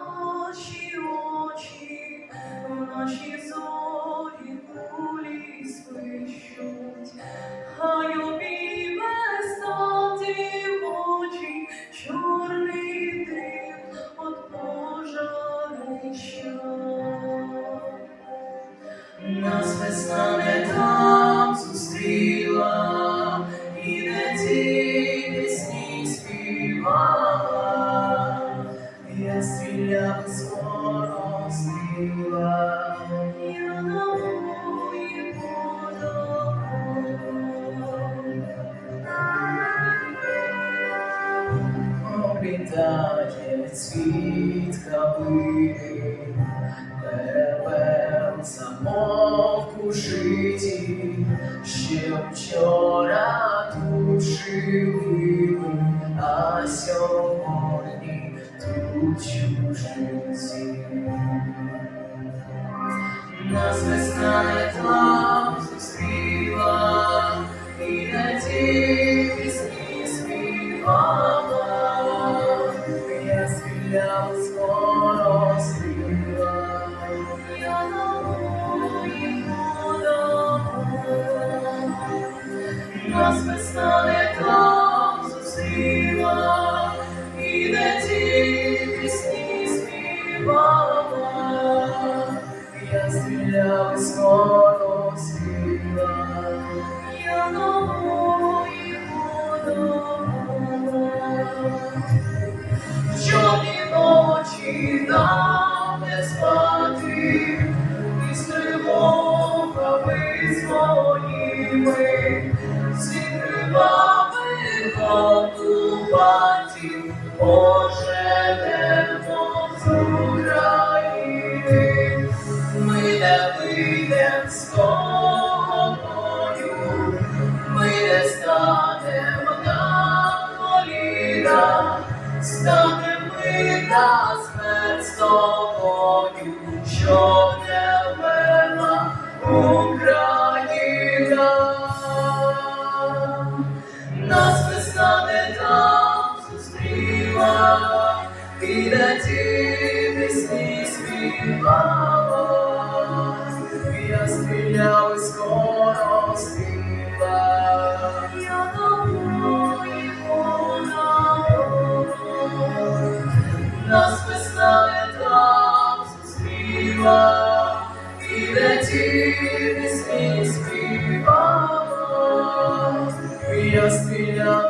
наші очі, в наші зорі кулі свищуть, хай обійме чорний дим от пожарища. Розквітає цвіт калини, Деревем замовку житі, ще вчора тут жили, а сьогодні тут чужинці. Нас весна не там зустріла, і на Я стріляв і. Я чорні ночі нам не спати, і з тривогами своїми, Нас весна не там зустріла, і на ті пісні співала. Я стріляв і скоро спіла. Нас весна не там зустріла, і на ті пісні співала. Я стріляв і скоро стріла.